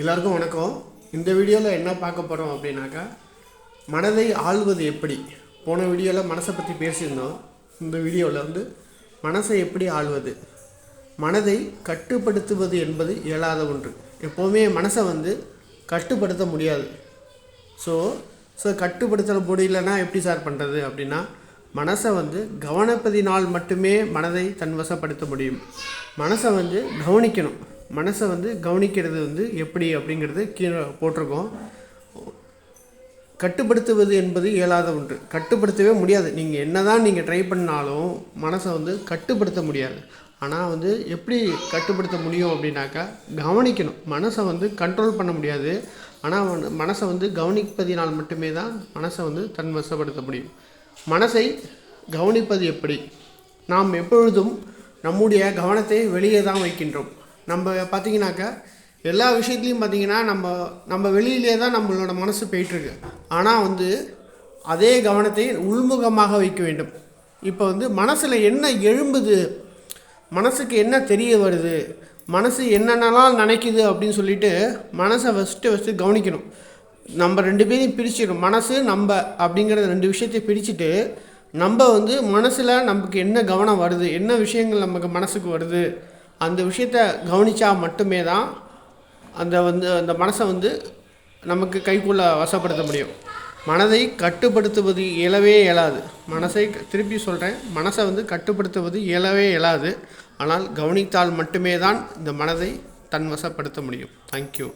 எல்லாருக்கும் வணக்கம். இந்த வீடியோவில் என்ன பார்க்க போகிறோம் அப்படின்னாக்கா மனதை ஆள்வது எப்படி? போன வீடியோவில் மனசை பற்றி பேசியிருந்தோம். இந்த வீடியோவில் வந்து மனசை எப்படி ஆள்வது? மனதை கட்டுப்படுத்துவது என்பது இயலாத ஒன்று. எப்போவுமே மனசை வந்து கட்டுப்படுத்த முடியாது. ஸோ ஸோ கட்டுப்படுத்த முடியலன்னா எப்படி சார் பண்ணுறது அப்படின்னா மனசை வந்து கவனிப்பதினால் மட்டுமே மனதை தன்வசப்படுத்த முடியும். மனசை வந்து கவனிக்கணும். மனசை வந்து கவனிக்கிறது வந்து எப்படி அப்படிங்கிறது கீழே போட்டிருக்கோம். கட்டுப்படுத்துவது என்பது இயலாத ஒன்று. கட்டுப்படுத்தவே முடியாது. நீங்கள் என்ன தான் நீங்கள் ட்ரை பண்ணாலும் மனசை வந்து கட்டுப்படுத்த முடியாது. ஆனால் வந்து எப்படி கட்டுப்படுத்த முடியும் அப்படின்னாக்கா கவனிக்கணும். மனசை வந்து கண்ட்ரோல் பண்ண முடியாது. ஆனால் வந்து மனசை வந்து கவனிப்பதினால் மட்டுமே தான் மனசை வந்து தன்வசப்படுத்த முடியும். மனசை கவனிப்பது எப்படி? நாம் எப்பொழுதும் நம்முடைய கவனத்தை வெளியே தான் வைக்கின்றோம். நம்ம பார்த்தீங்கன்னாக்கா எல்லா விஷயத்துலையும் பார்த்தீங்கன்னா நம்ம நம்ம வெளியிலே தான் நம்மளோட மனசு போயிட்டுருக்கு. ஆனால் வந்து அதே கவனத்தை உள்முகமாக வைக்க வேண்டும். இப்போ வந்து மனசில் என்ன எழும்புது? மனசுக்கு என்ன தெரிய வருது? மனசு என்னென்னலாம் நினைக்குது அப்படின்னு சொல்லிட்டு மனசை ஃபஸ்ட்டு ஃபஸ்ட்டு கவனிக்கணும். நம்ம ரெண்டு பேரையும் பிரிச்சிடணும் மனசு நம்ம அப்படிங்கிற ரெண்டு விஷயத்தையும் பிரிச்சுட்டு நம்ம வந்து மனசில் நமக்கு என்ன கவனம் வருது என்ன விஷயங்கள் நமக்கு மனசுக்கு வருது அந்த விஷயத்த கவனித்தா மட்டுமே தான் அந்த வந்து அந்த மனசை வந்து நமக்கு கைக்குள்ளே வசப்படுத்த முடியும். மனதை கட்டுப்படுத்துவது இயலவே இயலாது. மனசை திருப்பி சொல்கிறேன் மனசை வந்து கட்டுப்படுத்துவது இயலவே இயலாது. ஆனால் கவனித்தால் மட்டுமே தான் இந்த மனதை தன்வசப்படுத்த முடியும். தேங்க்யூ